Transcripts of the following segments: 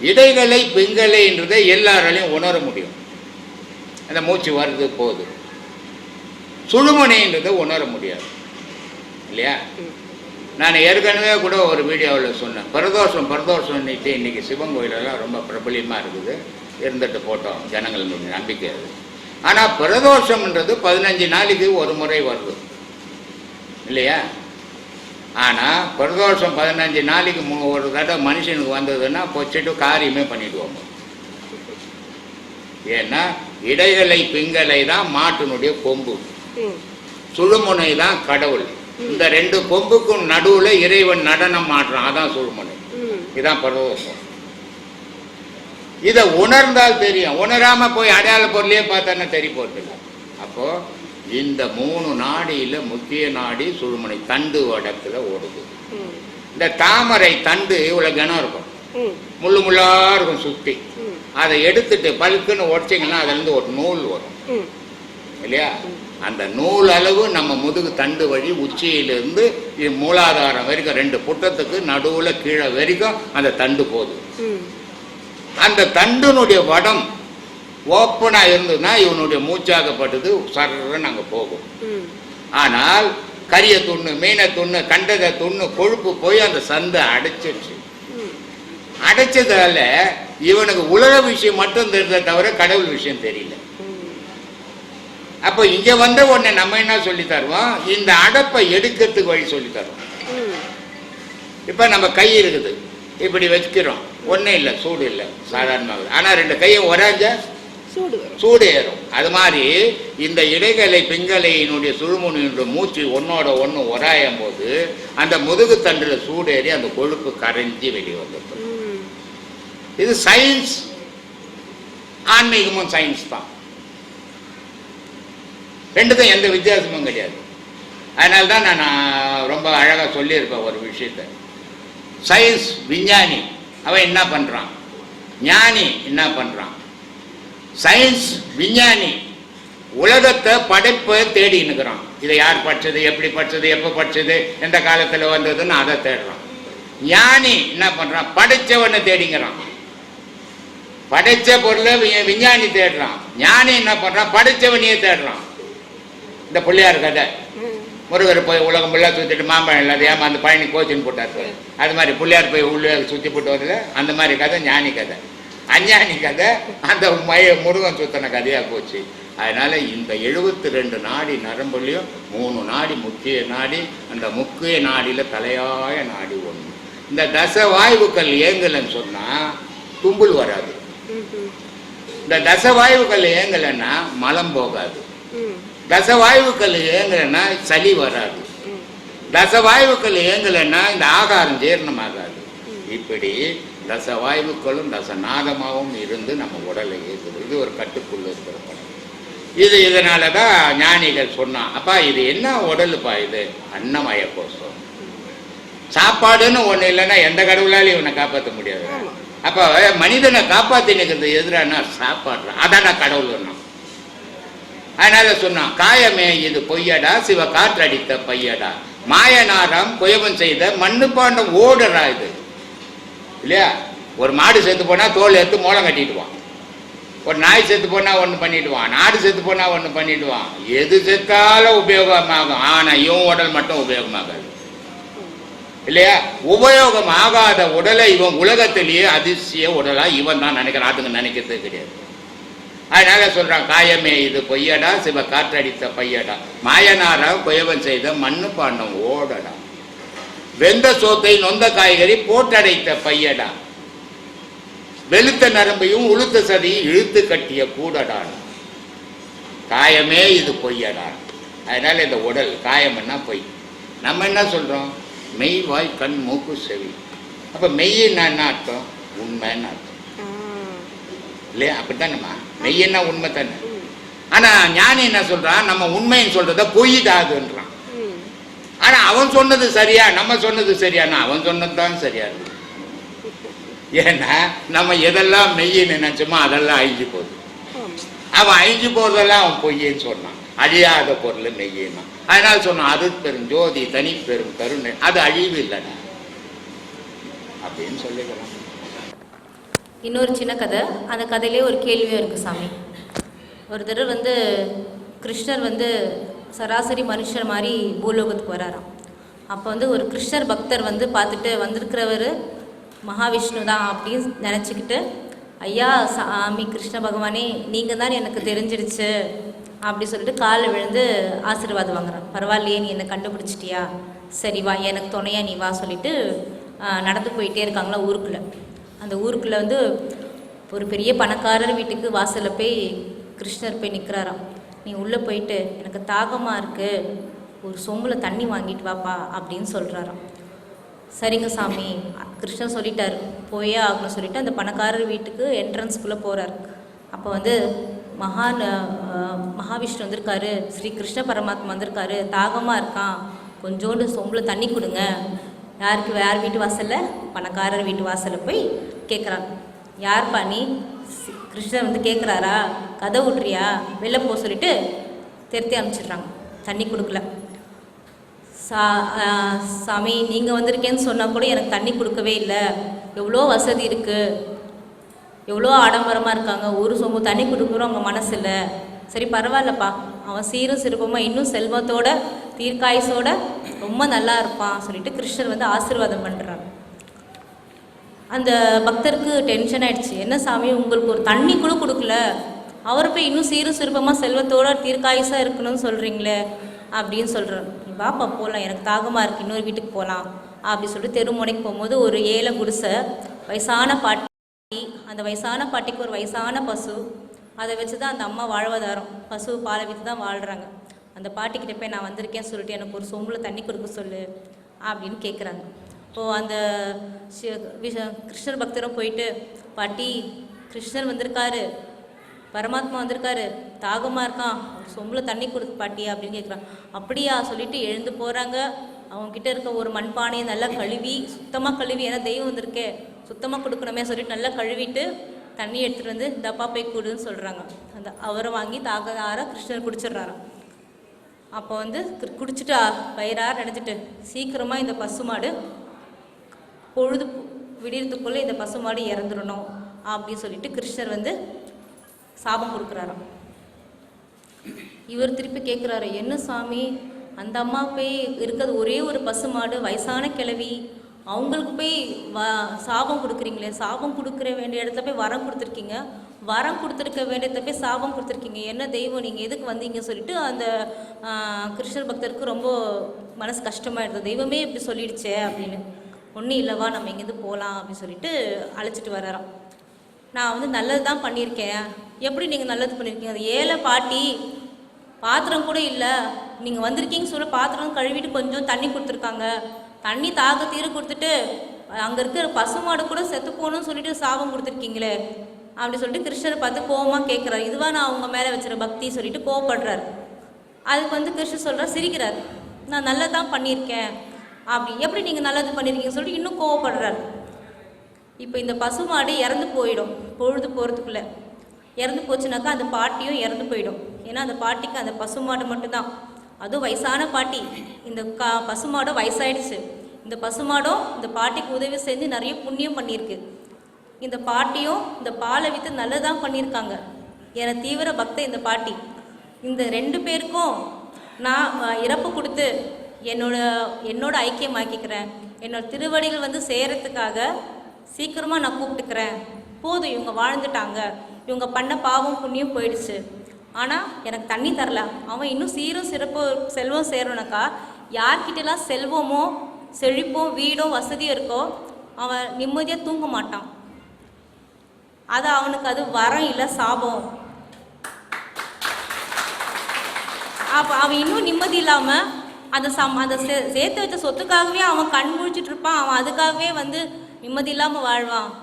இடைகளை பிங்கலைன்றதை எல்லாராலையும் உணர முடியும். அந்த மூச்சு வருது போகுது. சுழுமுனைன்றதை உணர முடியாது. இல்லையா? நான் ஏற்கனவே கூட ஒரு வீடியோவில் சொன்னேன். பிரதோஷம் பிரதோஷம் இன்னைக்கு இன்னைக்கு சிவன் கோயிலெல்லாம் ரொம்ப பிரபலியமாக இருக்குது. இருந்துட்டு போட்டோம். ஜனங்களுடைய நம்பிக்கை அது. ஆனால் பிரதோஷம்ன்றது பதினஞ்சு நாளைக்கு ஒரு முறை வருது. இல்லையா? ஆனால் பிரதோஷம் பதினஞ்சு நாளைக்கு மு- ஒரு தடவை மனுஷனுக்கு வந்ததுன்னா பொச்சிட்டு காரியமே பண்ணிடுவோம். ஏன்னா இடைகளை பிங்கலை தான் மாட்டினுடைய கொம்பு. சுழுமுனை தான் கடவுள். இந்த ரெண்டு கொம்புக்கும் நடுவுல இறைவன் நடனம் ஆடுறான் அதான் சுழுமுனை. ம். இதான் பிரதோஷம். இதை உணர்ந்தால் தெரியும். உணராம போய் அடையாள பொருளையே பார்த்தானே தெரிய போறதில்ல. அப்போ இந்த மூணு நாடியில முக்கிய நாடி சுழுமுனை தண்டு வடத்துல ஓடுது. இந்த தாமரை தண்டு இவ்வளவு கனம் இருக்கும். முள்ளு முள்ளா இருக்கும் ம். அதை எடுத்துட்டு பழுக்குன்னு உடச்சிங்கன்னா அதுல இருந்து ஒரு நூல் வரும். இல்லையா? அந்த நூல் அளவு நம்ம முதுகு தண்டு வழி உச்சியிலிருந்து மூலாதாரம் வரைக்கும் ரெண்டு புட்டத்துக்கு நடுவுல கீழே வரைக்கும் அந்த தண்டு போகுது. அந்த தண்டினுடைய வடம் ஓப்பனா இருந்ததுன்னா இவனுடைய மூச்சாகப்பட்டது சர்றன்னு அங்க போகும். ஆனால் கரிய துண்ணு மீனை துண்ணு கண்டதை துண்ணு கொழுப்பு போய் அந்த சந்தை அடைச்சிருச்சு. அடைச்சதால இவனுக்கு உலக விஷயம் மட்டும் தெரிஞ்சதை தவிர கடவுள் விஷயம் தெரியல. அப்போ இங்க வந்த உடனே நம்ம என்ன சொல்லி தருவோம்? இந்த அடப்பை எடுக்கிறதுக்கு வழி சொல்லி தருவோம். இப்போ நம்ம கை இருக்குது. இப்படி வச்சுக்கிறோம். ஒன்றும் இல்லை சூடு இல்லை சாதாரணமாக ஆனால் ரெண்டு கையும் உராஞ்ச சூடு ஏறும் அது மாதிரி இந்த இடைகளை பிங்கலையினுடைய சுழுமுனியினுடைய மூச்சு ஒன்னோட ஒன்று உராயும் போது அந்த முதுகு தண்டில் சூடு ஏறி அந்த கொழுப்பு கரைஞ்சி வெளியே வந்துடும். இது சயின்ஸ். ஆன்மீகமும் சயின்ஸ் தான். ரெண்டுக்கும் எந்த வித்தியாசமும் கிடையாது. அதனால தான் நான் ரொம்ப அழகாக சொல்லியிருப்பேன் ஒரு விஷயத்த. சயின்ஸ் விஞ்ஞானி அவன் என்ன பண்ணுறான் ஞானி என்ன பண்ணுறான் சயின்ஸ் விஞ்ஞானி. உலகத்தை படைப்பை தேடி நிற்கிறான். இதை யார் படிச்சது எப்படி படிச்சது எப்போ படிச்சது எந்த காலத்தில் வந்ததுன்னு அதை தேடுறான். ஞானி என்ன பண்ணுறான் படைச்சவனை தேடிங்கிறான். படைச்ச பொருளை விஞ்ஞானி தேடுறான். ஞானி என்ன பண்றான்? படைச்சவனையே தேடுறான். இந்த பிள்ளையார் கதை. முருகர் போய் உலகம் ஃபுல்லாக சுற்றிட்டு மாம்பழம் இல்லாத அந்த பழனி கோச்சின்னு போட்டார் அது மாதிரி பிள்ளையார் போய் உள்ளே சுற்றி போட்டு வருது அந்த மாதிரி கதை ஞானி கதை. அஞ்ஞானி கதை அந்த மய முருகன் சுத்தன கதையாக போச்சு. அதனால இந்த எழுபத்தி ரெண்டு நாடி நரம்புலையும் மூணு நாடி முக்கிய நாடி அந்த முக்கிய நாடியில் தலையாய நாடி ஒன்று இந்த தச வாயுக்கள் ஏங்கலைன்னு சொன்னால் தும்புல் வராது. இந்த தச வாயுக்கள் ஏங்கலைன்னா மலம் போகாது. தச வாயுக்கள் ஏங்கலைன்னா சளி வராது. தச வாயுக்கள் ஏங்கலைன்னா இந்த ஆகாரம் ஜீரணமாகாது. இப்படி தசவாயுக்களும் தசநாதமாகவும் இருந்து நம்ம உடலை ஏற்றுது. இது ஒரு கட்டுக்குள்ள இருக்கிற படம். இது இதனால தான் ஞானிகள் சொன்னான் அப்பா இது என்ன உடலுப்பா இது? அன்னமய கோஷம். சாப்பாடுன்னு ஒண்ணு இல்லைன்னா எந்த கடவுளாலையும் இவனை காப்பாற்ற முடியாது. அப்ப மனிதனை காப்பாத்தினுக்கிறது எதிரான சாப்பாடு? அதான கடவுள் அதனால சொன்னான் காயமே இது பொய்யடா சிவ காற்றடித்த பையடா. மாயனாரம் குயவன் செய்த மண்ணு பாண்டம் ஓடுறா இது. இல்லையா? ஒரு மாடு செத்து போனால் தோல் எடுத்து மூலம் கட்டிடுவான் ஒரு நாய் செத்து போனால் ஒன்று பண்ணிடுவான் நாடு செத்து போனால் ஒன்று பண்ணிடுவான் எது செத்தாலும் உபயோகமாகும். ஆனால் இவன் உடல் மட்டும் உபயோகமாகாது. இல்லையா? உபயோகம் ஆகாத உடலை இவன் உலகத்திலேயே அதிசய உடலா இவன் தான் நினைக்கிறான். அதுங்க நினைக்கிறது கிடையாது. அதனால சொல்றான் காயமே இது பொய்யடா சிவ காற்றடித்த பையடா. மாயனாரா குயவன் செய்த மண்ணு பாண்டம் ஓடடா. வெந்த சோத்தை நொந்த காய்கறி போட்டடைத்த பையடா. வெளுத்த நரம்பையும் உளுத்த சதியும் இழுத்து கட்டிய கூடடான். காயமே இது பொய்யடா. அதனால இந்த உடல் காயம்னா பொய். நம்ம என்ன சொல்றோம்? மெய் வாய் கண் மூக்கு செவி. அப்ப மெய்யின்னா என்ன அர்த்தம்? உண்மைன்னு அர்த்தம். இல்லையா? அப்படித்தானம்மா மெய்யன்னா உண்மை தானே? ஆனால் ஆனா ஞானி என்ன சொல்றான்? நம்ம உண்மைன்னு சொல்றத பொய்தாதுன்றான் ஆனா அவன் சொன்னது சரியா? நம்ம சொன்னது சரியானா? அவன் சொன்னது தான் சரியா இருக்கு. ஏன்னா நம்ம எதெல்லாம் மெய்யின்னு நினைச்சோமோ அதெல்லாம் அழிஞ்சு போகுது. அவன் அழிஞ்சு போறதெல்லாம் அவன் பொய்யன்னு சொன்னான். அழியாத பொருள் மெய்யின்னா அதனால சொன்னான் அது பெரும் ஜோதி தனி பெரும் கருணை. அது அழிவு இல்லைடா. அப்படின்னு சொல்லிக்கலாம் இன்னொரு சின்ன கதை. அந்த கதையிலே ஒரு கேள்வியும் இருக்குது சாமி. ஒரு தடவை வந்து கிருஷ்ணர் வந்து சராசரி மனுஷர் மாதிரி பூலோகத்துக்கு வராராம். அப்போ வந்து ஒரு கிருஷ்ணர் பக்தர் வந்து பார்த்துட்டு வந்திருக்கிறவர் மகாவிஷ்ணு தான் அப்படின்னு நினச்சிக்கிட்டு ஐயா சாமி கிருஷ்ண பகவானே நீங்கள் தான் எனக்கு தெரிஞ்சிடுச்சு அப்படி சொல்லிட்டு காலில் விழுந்து ஆசீர்வாதம் வாங்குறான். பரவாயில்லையே நீ என்னை கண்டுபிடிச்சிட்டியா? சரி வா எனக்கு துணையா நீ வா சொல்லிட்டு நடந்து போயிட்டே இருக்காங்களா ஊருக்குள்ளே. அந்த ஊருக்குள்ளே வந்து ஒரு பெரிய பணக்காரர் வீட்டுக்கு வாசலில் போய் கிருஷ்ணர் போய் நிற்கிறாராம் நீ உள்ளே போயிட்டு எனக்கு தாகமாக இருக்குது ஒரு சொம்பில் தண்ணி வாங்கிட்டு வாப்பா அப்படின்னு சொல்கிறாராம் சரிங்க சாமி. கிருஷ்ணன் சொல்லிட்டார். போயே ஆகணும் சொல்லிட்டு அந்த பணக்காரர் வீட்டுக்கு என்ட்ரன்ஸ்குள்ளே போகிறார் அப்போ வந்து மகான் மகாவிஷ்ணு வந்திருக்காரு. ஸ்ரீ கிருஷ்ண பரமாத்மா வந்திருக்காரு. தாகமாக இருக்கான். கொஞ்சோண்டு சொம்பில் தண்ணி கொடுங்க. யாருக்கு யார் வீட்டு வாசலில்? பணக்காரர் வீட்டு வாசலில் போய் கேட்குறாங்க யார்ப்பா நீ? சி- கிருஷ்ணர் வந்து கேட்குறாரா கதை விட்றியா வெளில போக சொல்லிட்டு திருத்தி அனுப்பிச்சிடுறாங்க. தண்ணி கொடுக்கல. சா சாமி நீங்கள் வந்திருக்கேன்னு சொன்னால் கூட எனக்கு தண்ணி கொடுக்கவே இல்லை. எவ்வளோ வசதி இருக்குது எவ்வளோ ஆடம்பரமாக இருக்காங்க. ஒரு சொம்பு தண்ணி கொடுக்குறோம் அவங்க மனசு இல்லை. சரி பரவாயில்லப்பா. அவன் சீரும் சிறப்புமா இன்னும் செல்வத்தோட தீர்க்காயசோட ரொம்ப நல்லா இருப்பான் சொல்லிட்டு கிருஷ்ணர் வந்து ஆசீர்வாதம் பண்ணுறாங்க அந்த பக்தருக்கு டென்ஷன் ஆயிடுச்சு. என்ன சாமி உங்களுக்கு ஒரு தண்ணி கூட கொடுக்கல. அவரை போய் இன்னும் சீரும் சிறுபமாக செல்வத்தோட தீர்க்காயுசாக இருக்கணும்னு சொல்கிறீங்களே அப்படின்னு சொல்கிறேன் நீ வாப்பா போகலாம் எனக்கு தாகமாக இருக்குது இன்னொரு வீட்டுக்கு போகலாம் அப்படி சொல்லிட்டு தெருமுனைக்கு போகும்போது ஒரு ஏழை குடிசை வயசான பாட்டி அந்த வயசான பாட்டிக்கு ஒரு வயசான பசு. அதை வச்சு தான் அந்த அம்மா வாழ்வாதாரம். பசு பாலை விற்று தான் வாழ்கிறாங்க அந்த பாட்டிக்கிட்ட போய் நான் வந்திருக்கேன் சொல்லிட்டு எனக்கு ஒரு சொம்பில் தண்ணி கொடுக்க சொல்லு அப்படின்னு கேட்குறாங்க இப்போது அந்த விஷ- கிருஷ்ணர் பக்தரும் போயிட்டு பாட்டி கிருஷ்ணர் வந்திருக்காரு. பரமாத்மா வந்திருக்காரு. தாகமாக இருக்கான். ஒரு சொம்பில் தண்ணி கொடுத்து பாட்டி அப்படின்னு கேட்குறான் அப்படியா சொல்லிட்டு எழுந்து போகிறாங்க அவங்கக்கிட்ட இருக்க ஒரு மண்பானையை நல்லா கழுவி சுத்தமாக கழுவி ஏன்னா தெய்வம் வந்திருக்கே. சுத்தமாக கொடுக்கணுமே சொல்லிட்டு நல்லா கழுவிட்டு தண்ணி எடுத்துகிட்டு வந்து தப்பா போய் கொடுன்னு சொல்கிறாங்க அந்த அவரை வாங்கி தாக ஆற கிருஷ்ணர் குடிச்சிடுறாராம். அப்போ வந்து குடிச்சிட்டு வயிறார நினச்சிட்டு சீக்கிரமாக இந்த பசுமாடு பொழுது விடியறதுக்குள்ளே இந்த பசுமாடு இறந்துடணும் அப்படின்னு சொல்லிட்டு கிருஷ்ணர் வந்து சாபம் கொடுக்குறாராம். இவர் திருப்பி கேட்குறாரு என்ன சாமி? அந்த அம்மா போய் இருக்கிறது ஒரே ஒரு பசுமாடு வயசான கிழவி. அவங்களுக்கு போய் வ சாபம் கொடுக்குறீங்களே சாபம் கொடுக்குற வேண்டிய இடத்துல போய் வரம் கொடுத்துருக்கீங்க. வரம் கொடுத்துருக்க வேண்டியதை போய் சாபம் கொடுத்துருக்கீங்க. என்ன தெய்வம்? நீங்கள் எதுக்கு வந்தீங்க சொல்லிட்டு அந்த கிருஷ்ணர் பக்தருக்கு ரொம்ப மனசு கஷ்டமாயிடுது. தெய்வமே இப்படி சொல்லிடுச்சே அப்படின்னு. ஒன்றும் இல்லைவா நம்ம இங்கேருந்து போகலாம் அப்படின்னு சொல்லிட்டு அழைச்சிட்டு வராராம் நான் வந்து நல்லது தான் பண்ணியிருக்கேன். எப்படி நீங்கள் நல்லது பண்ணியிருக்கீங்க? அது ஏழை பாட்டி பாத்திரம் கூட இல்லை. நீங்கள் வந்திருக்கீங்க சொல்ல பாத்திரம் கழுவிட்டு கொஞ்சம் தண்ணி கொடுத்துருக்காங்க. தண்ணி தாக தீர கொடுத்துட்டு அங்கே இருக்கிற பசுமாடு கூட செத்து போகணும்னு சொல்லிட்டு சாபம் கொடுத்துருக்கீங்களே அப்படி சொல்லிட்டு கிருஷ்ணரை பார்த்து கோவமாக கேட்குறாரு இதுவாக நான் அவங்க மேலே வச்சுற பக்தி சொல்லிட்டு கோவப்படுறாரு. அதுக்கு வந்து கிருஷ்ணர் சொல்கிறார் சிரிக்கிறார். நான் நல்லதான் பண்ணியிருக்கேன். அப்படி எப்படி நீங்கள் நல்லது பண்ணியிருக்கீங்கன்னு சொல்லிட்டு இன்னும் கோவப்படுறாரு. இப்போ இந்த பசுமாடு இறந்து போயிடும். பொழுது போகிறதுக்குள்ளே இறந்து போச்சுனாக்கா அந்த பாட்டியும் இறந்து போயிடும். ஏன்னா அந்த பாட்டிக்கு அந்த பசுமாடு மட்டும்தான். அதுவும் வயசான பாட்டி. இந்த கா பசுமாடும் வயசாயிடுச்சு. இந்த பசுமாடும் இந்த பாட்டிக்கு உதவி செஞ்சு நிறைய புண்ணியம் பண்ணியிருக்கு. இந்த பாட்டியும் இந்த பாலை விற்று நல்லதான் பண்ணியிருக்காங்க. என தீவிர பக்த இந்த பாட்டி. இந்த ரெண்டு பேருக்கும் நான் இறப்பு கொடுத்து என்னோட என்னோட ஐக்கியமாக்கிக்கிறேன். என்னோட திருவடிகள் வந்து சேரத்துக்காக சீக்கிரமாக நான் கூப்பிட்டுக்கிறேன். போதும் இவங்க வாழ்ந்துட்டாங்க. இவங்க பண்ண பாவம் புண்ணியம் போயிடுச்சு. ஆனால் எனக்கு தண்ணி தரல. அவன் இன்னும் சீரும் சிறப்பு செல்வம் சேரணுனாக்கா யார்கிட்டலாம் செல்வமோ செழிப்போ வீடோ வசதியோ இருக்கோ அவன் நிம்மதியாக தூங்க மாட்டான். அது அவனுக்கு அது வரம் இல்லை சாபம். அப்போ அவன் இன்னும் நிம்மதி இல்லாமல் அந்த சம் அந்த சே சேர்த்து வச்ச சொத்துக்காகவே அவன் கண் முழிச்சிட்டு இருப்பான். அவன் அதுக்காகவே வந்து நிம்மதி இல்லாமல் வாழ்வான்.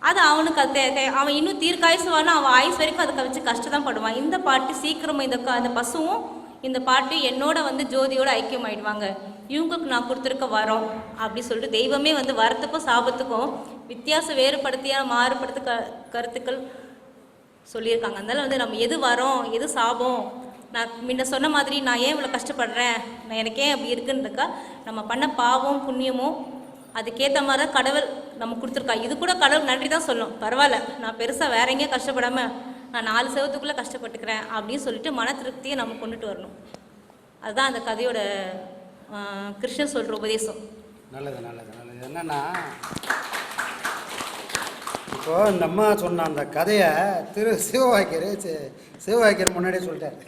அது அவனுக்கு அது தே- அவன் இன்னும் தீர்க்காயுசுவானா அவன் ஆயுஸ் வரைக்கும் அதுக்கு வச்சு கஷ்டம் படுவான். இந்த பாட்டு சீக்கிரமாக இந்த அந்த பசுவும் இந்த பாட்டு என்னோட வந்து ஜோதியோட ஐக்கியம் ஆயிடுவாங்க இவங்களுக்கு நான் கொடுத்துருக்க வரோம் அப்படி சொல்லிட்டு தெய்வமே வந்து வரத்துக்கும் சாபத்துக்கும் வித்தியாசம் வேறுபடுத்திய மாறுபடுத்த க கருத்துக்கள் சொல்லியிருக்காங்க. அதனால வந்து நம்ம எது வரோம் எது சாபம் நான் முன்ன சொன்ன மாதிரி நான் ஏன் இவ்வளோ கஷ்டப்படுறேன்? நான் எனக்கு ஏன் அப்படி இருக்குன்றக்கா நம்ம பண்ண பாவம் புண்ணியமும் அதுக்கேற்ற மாதிரி தான் கடவுள் நம்ம கொடுத்துருக்கா. இது கூட கடவுள் நன்றி தான் சொல்லும். பரவாயில்ல நான் பெருசாக வேற எங்கேயும் கஷ்டப்படாமல் நான் நாலு செவத்துக்குள்ளே கஷ்டப்பட்டுக்கிறேன் அப்படின்னு சொல்லிட்டு மன திருப்தியை நம்ம கொண்டுட்டு வரணும். அதுதான் அந்த கதையோட கிருஷ்ணன் சொல்கிற உபதேசம். நல்லது நல்லது நல்லது. என்னன்னா இப்போ இந்த அம்மா சொன்ன அந்த கதையை திரு சிவவாக்கியர் சிவவாக்கியர் முன்னாடியே சொல்லிட்டார்.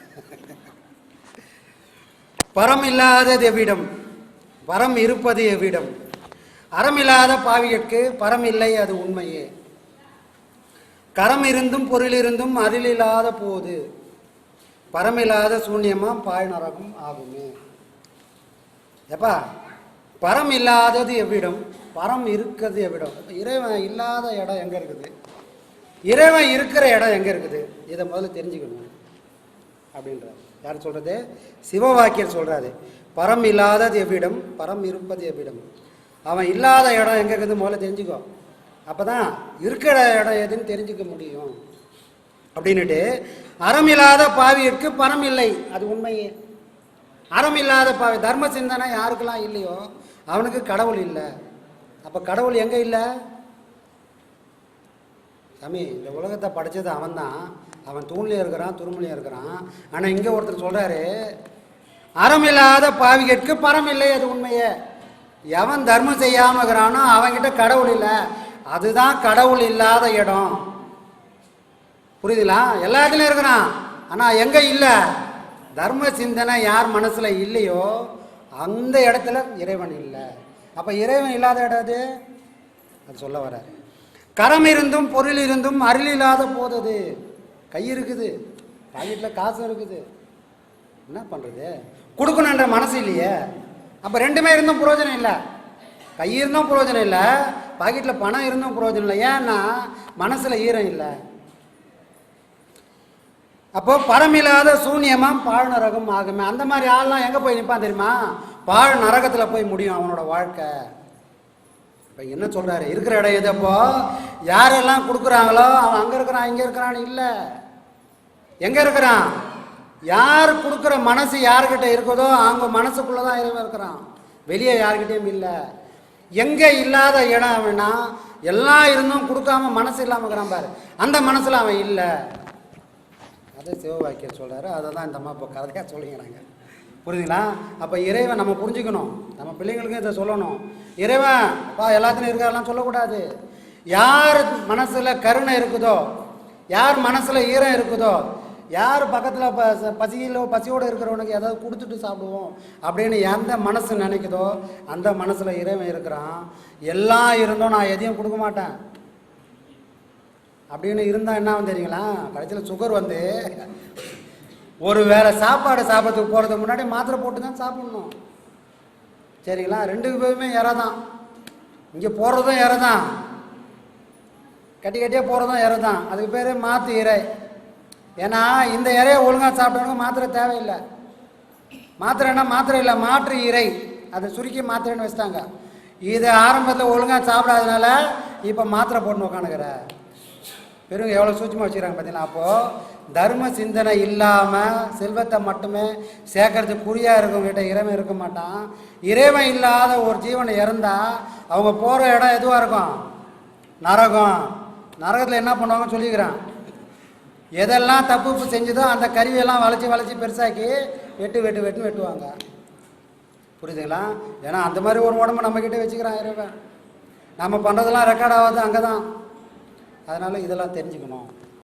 பரம் இல்லாதது எவ்விடம்? பரம் இருப்பது எவ்விடம்? அறமில்லாத பாவியற்கு பரம் இல்லை அது உண்மையே. கரம் இருந்தும் பொருள் இருந்தும் அதில் இல்லாத போது பரமில்லாத சூன்யமாக பாழ் நரகம் ஆகுமே. எப்பா? பரம் இல்லாதது எவ்விடம்? பரம் இருக்கிறது எவ்விடம்? இறைவன் இல்லாத இடம் எங்கே இருக்குது? இறைவன் இருக்கிற இடம் எங்கே இருக்குது? இதை முதல்ல தெரிஞ்சுக்கணும். அப்படின்றார். யார் சொல்கிறது சிவவாக்கியர் சொல்கிறாரு பரம் இல்லாதது எவ்விடம்? பரம் இருப்பது எவ்விடம்? அவன் இல்லாத இடம் எங்கே இருக்குது முதல்ல தெரிஞ்சுக்கோ. அப்போ தான் இருக்கிற இடம் எதுன்னு தெரிஞ்சுக்க முடியும். அப்படின்னுட்டு அறமில்லாத பாவியிற்கு பரம் இல்லை. அது உண்மையே. அறம் இல்லாத பாவி தர்ம சிந்தனை யாருக்கெல்லாம் இல்லையோ அவனுக்கு கடவுள் இல்லை. அப்போ கடவுள் எங்கே இல்லை? சாமி இந்த உலகத்தை படைச்சது அவன்தான். அவன் தூண்லேயும் இருக்கிறான் துருமலையும் இருக்கிறான். ஆனால் இங்கே ஒருத்தர் சொல்கிறாரு அறம் இல்லாத பாவிகளுக்கு பரம் இல்லை அது உண்மையே. எவன் தர்மம் செய்யாமல் இருக்கிறானோ அவன்கிட்ட கடவுள் இல்லை. அதுதான் கடவுள் இல்லாத இடம். புரியுதுங்களா? எல்லா இடத்துலையும் இருக்கிறான். ஆனால் எங்கே இல்லை? தர்ம சிந்தனை யார் மனசில் இல்லையோ அந்த இடத்துல இறைவன் இல்லை. அப்போ இறைவன் இல்லாத இடம் அது அது சொல்ல வர கரம் இருந்தும் பொருள் இருந்தும் அருள் இல்லாத போதது கை இருக்குது. பாக்கெட்டில் காசு இருக்குது. என்ன பண்ணுறது கொடுக்கணுன்ற மனசு இல்லையே. அப்போ ரெண்டுமே இருந்தும் பிரயோஜனம் இல்லை. கை இருந்தும் பிரயோஜனம் இல்லை. பாக்கெட்டில் பணம் இருந்தும் பிரயோஜனம் இல்லை. ஏன்னா மனசில் ஈரம் இல்லை. அப்போ பரமில்லாத சூன்யமாக பாழ் நரகம் ஆகுமே. அந்த மாதிரி ஆள்லாம் எங்கே போய் நிற்பான் தெரியுமா? பாழ் நரகத்தில் போய் முடியும் அவனோட வாழ்க்கை. இப்போ என்ன சொல்கிறாரு இருக்கிற இடம் எதப்போ யாரெல்லாம் கொடுக்குறாங்களோ அவன் அங்கே இருக்கிறான் இங்கே இருக்கிறான்னு இல்லை. எங்கே இருக்கிறான்? யார் கொடுக்குற மனசு யார்கிட்ட இருக்குதோ அவங்க மனசுக்குள்ளே தான் இறைவன் இருக்கிறான். வெளியே யார்கிட்டயும் இல்லை. எங்கே இல்லாத இடம் அவனா எல்லாம் இருந்தும் கொடுக்காம மனசு இல்லாமல் இருக்கிறான் பாரு. அந்த மனசில் அவன் இல்லை. அது சிவவாக்கியர் சொல்கிறாரு அதை தான் இந்த அம்மா இப்போ கதையாக சொல்லிக்கிறாங்க. புரியுதுங்களா? அப்போ இறைவன் நம்ம புரிஞ்சுக்கணும். நம்ம பிள்ளைங்களுக்கும் இதை சொல்லணும். இறைவன் அப்பா எல்லாத்துலையும் இருக்காரெல்லாம் சொல்லக்கூடாது. யார் மனசில் கருணை இருக்குதோ யார் மனசில் ஈரம் இருக்குதோ யார் பக்கத்தில் ப பசியிலோ பசியோடு இருக்கிறவனுக்கு ஏதாவது கொடுத்துட்டு சாப்பிடுவோம் அப்படின்னு எந்த மனசு நினைக்குதோ அந்த மனசில் இறைவன் இருக்கிறான். எல்லாம் இருந்தும் நான் எதையும் கொடுக்க மாட்டேன். அப்படின்னு இருந்தால் என்ன தெரியுங்களா? கடைசியில் சுகர் வந்து ஒரு வேளை சாப்பாடு சாப்பிட்றதுக்கு போகிறதுக்கு முன்னாடி மாத்திரை போட்டு தான் சாப்பிட்ணும். சரிங்களா? ரெண்டு பேருமே இறை தான் இங்கே போகிறதும் இறை தான் கட்டி கட்டியாக போகிறதும் இறை தான் அதுக்கு பேர் மாற்று இறை. ஏன்னா இந்த இறையை ஒழுங்காக சாப்பிட்டவனுக்கு மாத்திரை தேவையில்லை. மாத்திரைன்னா மாத்திரை இல்லை. மாற்று இறை. அதை சுருக்கி மாத்திரைன்னு வச்சிட்டாங்க. இது ஆரம்பத்தில் ஒழுங்காக சாப்பிடாதனால இப்போ மாத்திரை போட்டு உக்காணுக்கிற பெரும் எவ்வளோ சூட்சமாக வச்சுக்கிறாங்க பார்த்தீங்கன்னா அப்போது தர்ம சிந்தனை இல்லாமல் செல்வத்தை மட்டுமே சேர்க்கறது குறியாக இருக்கவங்ககிட்ட இறைவன் இருக்க மாட்டான். இறைவன் இல்லாத ஒரு ஜீவனை இறந்தால் அவங்க போகிற இடம் எதுவாக இருக்கும்? நரகம். நரகத்தில் என்ன பண்ணுவாங்கன்னு சொல்லிக்கிறான். எதெல்லாம் தப்பு செஞ்சதோ அந்த கருவியெல்லாம் வளைச்சி வளைச்சி பெருசாக்கி வெட்டு வெட்டு வெட்டுன்னு வெட்டுவாங்க. புரியுதுங்களா? ஏன்னா அந்த மாதிரி ஒரு உடம்பு நம்மக்கிட்ட வச்சுக்கிறான் இறைவன். நம்ம பண்ணுறதெல்லாம் ரெக்கார்ட் ஆகாது அங்கே தான் அதனால் இதெல்லாம் தெரிஞ்சுக்கணும்.